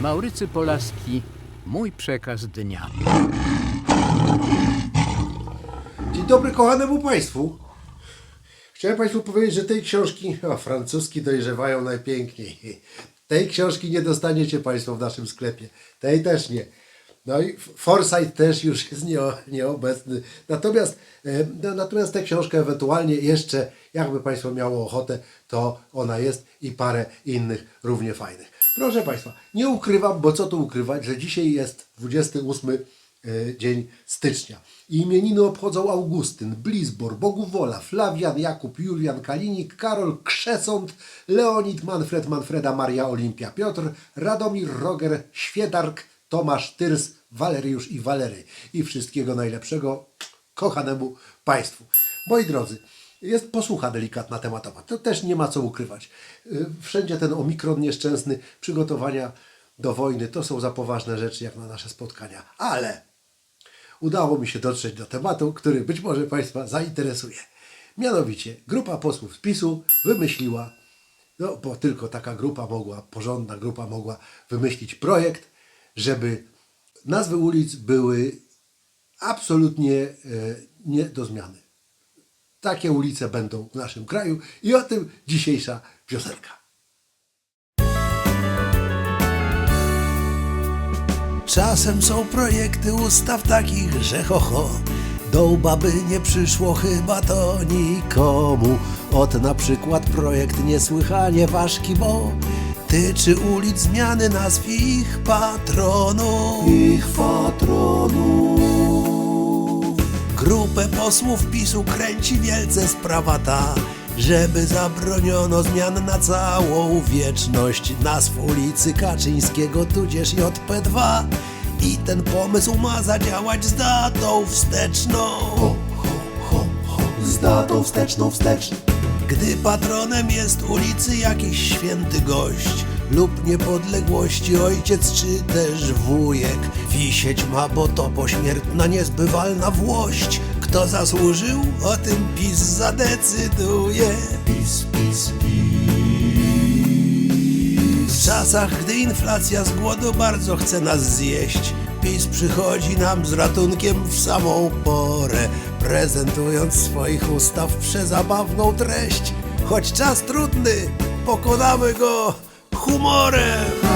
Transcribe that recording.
Maurycy Polaski, mój przekaz dnia. Dzień dobry kochanemu Państwu. Chciałem Państwu powiedzieć, że tej książki, o, francuski dojrzewają najpiękniej. Tej książki nie dostaniecie Państwo w naszym sklepie. Tej też nie. No i Foresight też już jest nie, nieobecny. Natomiast, e, no, natomiast tę książkę ewentualnie jeszcze, jakby Państwo miało ochotę, to ona jest i parę innych równie fajnych. Proszę Państwa, nie ukrywam, bo co tu ukrywać, że dzisiaj jest 28 e, dzień stycznia. I imieniny obchodzą Augustyn, Blizbor, Boguwola, Flawian, Jakub, Julian, Kalinik, Karol, Krzesąt, Leonid, Manfred, Manfreda, Maria, Olimpia, Piotr, Radomir, Roger, Świetark, Tomasz, Tyrs, Waleriusz i Walery. I wszystkiego najlepszego kochanemu Państwu. Moi drodzy, jest posłucha delikatna tematowa. To też nie ma co ukrywać. Y, Wszędzie ten omikron nieszczęsny, przygotowania do wojny, to są za poważne rzeczy jak na nasze spotkania. Ale udało mi się dotrzeć do tematu, który być może Państwa zainteresuje. Mianowicie, grupa posłów z PiSu wymyśliła, no bo tylko taka grupa mogła, porządna grupa mogła wymyślić projekt, żeby nazwy ulic były absolutnie e, nie do zmiany. Takie ulice będą w naszym kraju i o tym dzisiejsza piosenka. Czasem są projekty ustaw takich, że ho ho Do łba by nie przyszło chyba to nikomu Ot na przykład projekt niesłychanie ważki, bo Tyczy ulic zmiany nazw ich patronów Ich patronów Grupę posłów PiSu kręci wielce sprawa ta żeby zabroniono zmian na całą wieczność nazw ulicy Kaczyńskiego tudzież JP2 i ten pomysł ma zadziałać z datą wsteczną. Ho, ho, ho, ho, z datą wsteczną wstecz. Gdy patronem jest ulicy jakiś święty gość lub niepodległości ojciec czy też wujek, wisieć ma, bo to pośmiertna niezbywalna włość. Kto zasłużył, o tym PiS zadecyduje. PiS, PiS, w czasach, gdy inflacja z głodu bardzo chce nas zjeść, PiS przychodzi nam z ratunkiem w samą porę, prezentując swoich ustaw przezabawną treść. Choć czas trudny, pokonamy go humorem.